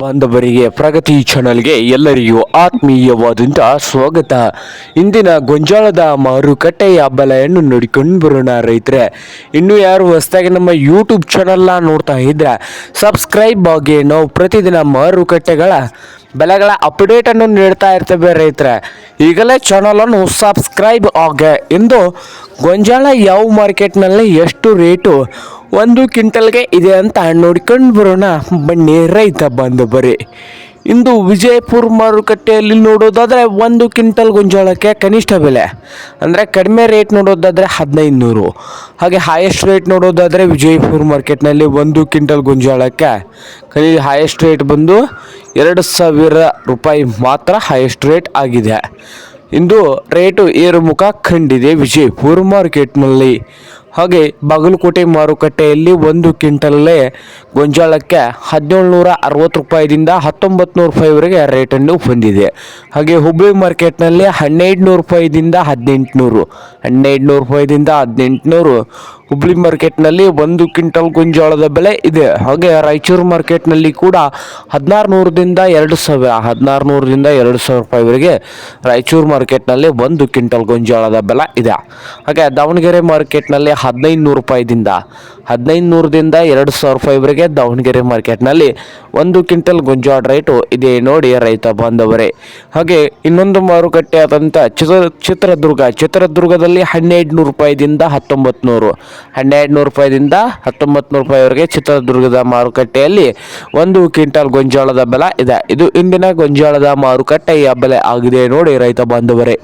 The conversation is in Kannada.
ಬಾಂಧವರಿಗೆ, ಪ್ರಗತಿ ಚಾನಲ್ಗೆ ಎಲ್ಲರಿಗೂ ಆತ್ಮೀಯವಾದಂಥ ಸ್ವಾಗತ. ಇಂದಿನ ಗೊಂಜಾಳದ ಮಾರುಕಟ್ಟೆಯ ಬೆಲೆಯನ್ನು ನೋಡಿಕೊಂಡು ಬರೋಣ ರೈತರೆ. ಇನ್ನು ಯಾರು ಹೊಸದಾಗಿ ನಮ್ಮ ಯೂಟ್ಯೂಬ್ ಚಾನಲ್ನ ನೋಡ್ತಾ ಇದ್ರೆ ಸಬ್ಸ್ಕ್ರೈಬ್ ಆಗಿ. ನಾವು ಪ್ರತಿದಿನ ಮಾರುಕಟ್ಟೆಗಳ ಬೆಲೆಗಳ ಅಪ್ಡೇಟನ್ನು ನೀಡ್ತಾ ಇರ್ತೇವೆ ರೈತರೆ. ಈಗಲೇ ಚಾನಲನ್ನು ಸಬ್ಸ್ಕ್ರೈಬ್ ಆಗೆ. ಇಂದು ಗೊಂಜಾಳ ಯಾವ ಮಾರ್ಕೆಟ್ನಲ್ಲಿ ಎಷ್ಟು ರೇಟು ಒಂದು ಕ್ವಿಂಟಲ್ಗೆ ಇದೆ ಅಂತ ನೋಡ್ಕೊಂಡು ಬರೋಣ. ಬನ್ನಿ ರೈತ ಬಾಂಧವರೇ. ಇಂದು ವಿಜಯಪುರ ಮಾರುಕಟ್ಟೆಯಲ್ಲಿ ನೋಡೋದಾದರೆ ಒಂದು ಕ್ವಿಂಟಲ್ ಗೊಂಜಾಳಕ್ಕೆ ಕನಿಷ್ಠ ಬೆಲೆ. ಅಂದರೆ ಕಡಿಮೆ ರೇಟ್ ನೋಡೋದಾದರೆ ಹದಿನೈದು ನೂರು. ಹಾಗೆ ಹೈಯೆಸ್ಟ್ ರೇಟ್ ನೋಡೋದಾದರೆ ವಿಜಯಪುರ ಮಾರ್ಕೆಟ್ನಲ್ಲಿ ಒಂದು ಕ್ವಿಂಟಲ್ ಗೊಂಜಾಳಕ್ಕೆ ಕನಿ ಹೈಯೆಸ್ಟ್ ರೇಟ್ ಬಂದು ಎರಡು ಸಾವಿರ ರೂಪಾಯಿ ಮಾತ್ರ ಹೈಯೆಸ್ಟ್ ರೇಟ್ ಆಗಿದೆ. ಇಂದು ರೇಟು ಏರುಮುಖ ಕಂಡಿದೆ ವಿಜಯಪುರ ಮಾರ್ಕೆಟ್ನಲ್ಲಿ. ಹಾಗೆ ಬಾಗಲಕೋಟೆ ಮಾರುಕಟ್ಟೆಯಲ್ಲಿ ಒಂದು ಕ್ವಿಂಟಲ್ಲೇ ಗೊಂಜಾಳಕ್ಕೆ ಹದಿನೇಳು ನೂರ ಅರವತ್ತು ರೂಪಾಯಿದಿಂದ ಹತ್ತೊಂಬತ್ತು ನೂರು ರೂಪಾಯಿವರೆಗೆ ರೇಟನ್ನು ಹೊಂದಿದೆ ಹಾಗೆ ಹುಬ್ಬಳ್ಳಿ ಮಾರ್ಕೆಟ್ನಲ್ಲಿ ಹನ್ನೆರಡು ನೂರು ರೂಪಾಯಿದಿಂದ ಹದಿನೆಂಟುನೂರು ಹನ್ನೆರಡು ನೂರು ರೂಪಾಯಿದಿಂದ ಹದಿನೆಂಟುನೂರು. ಹುಬ್ಳಿ ಮಾರ್ಕೆಟ್ನಲ್ಲಿ ಒಂದು ಕ್ವಿಂಟಲ್ ಗೊಂಜಾಳದ ಬೆಲೆ ಇದೆ. ಹಾಗೆ ರಾಯಚೂರು ಮಾರ್ಕೆಟ್ನಲ್ಲಿ ಕೂಡ ಹದಿನಾರು ನೂರದಿಂದ ಎರಡು ಸಾವಿರ ಹದಿನಾರು ನೂರದಿಂದ ಎರಡು ಸಾವಿರ ರೂಪಾಯಿವರೆಗೆ ರಾಯಚೂರು ಮಾರ್ಕೆಟ್ನಲ್ಲಿ ಒಂದು ಕ್ವಿಂಟಲ್ ಗೊಂಜಾಳದ ಬೆಲೆ ಇದೆ. ಹಾಗೆ ದಾವಣಗೆರೆ ಮಾರ್ಕೆಟ್ನಲ್ಲಿ ಹದಿನೈದು ನೂರು ರೂಪಾಯಿದಿಂದ, ಹದಿನೈದು ನೂರದಿಂದ ಎರಡು ಸಾವಿರ ರೂಪಾಯಿವರೆಗೆ ದಾವಣಗೆರೆ ಮಾರ್ಕೆಟ್ನಲ್ಲಿ ಒಂದು ಕ್ವಿಂಟಲ್ ಗೊಂಜಾಳ ರೇಟು ಇದೆ ನೋಡಿ ರೈತ ಬಾಂಧವರೇ. ಹಾಗೆ ಇನ್ನೊಂದು ಮಾರುಕಟ್ಟೆ ಆದಂಥ ಚಿತ್ರ, ಚಿತ್ರದುರ್ಗ, ಚಿತ್ರದುರ್ಗದಲ್ಲಿ ಹನ್ನೆರಡು ನೂರು ರೂಪಾಯಿದಿಂದ ಹತ್ತೊಂಬತ್ತು ನೂರು. ಹನ್ನೆರಡು ನೂರು ರೂಪಾಯಿದಿಂದ ಹತ್ತೊಂಬತ್ತು ನೂರು ರೂಪಾಯಿವರೆಗೆ ಚಿತ್ರದುರ್ಗದ ಮಾರುಕಟ್ಟೆಯಲ್ಲಿ ಒಂದು ಕ್ವಿಂಟಲ್ ಗೊಂಜಾಳದ ಬೆಲೆ ಇದೆ. ಇದು ಇಂದಿನ ಗೊಂಜಾಳದ ಮಾರುಕಟ್ಟೆಯ ಬೆಲೆ ಆಗಿದೆ ನೋಡಿ ರೈತ ಬಾಂಧವರೇ.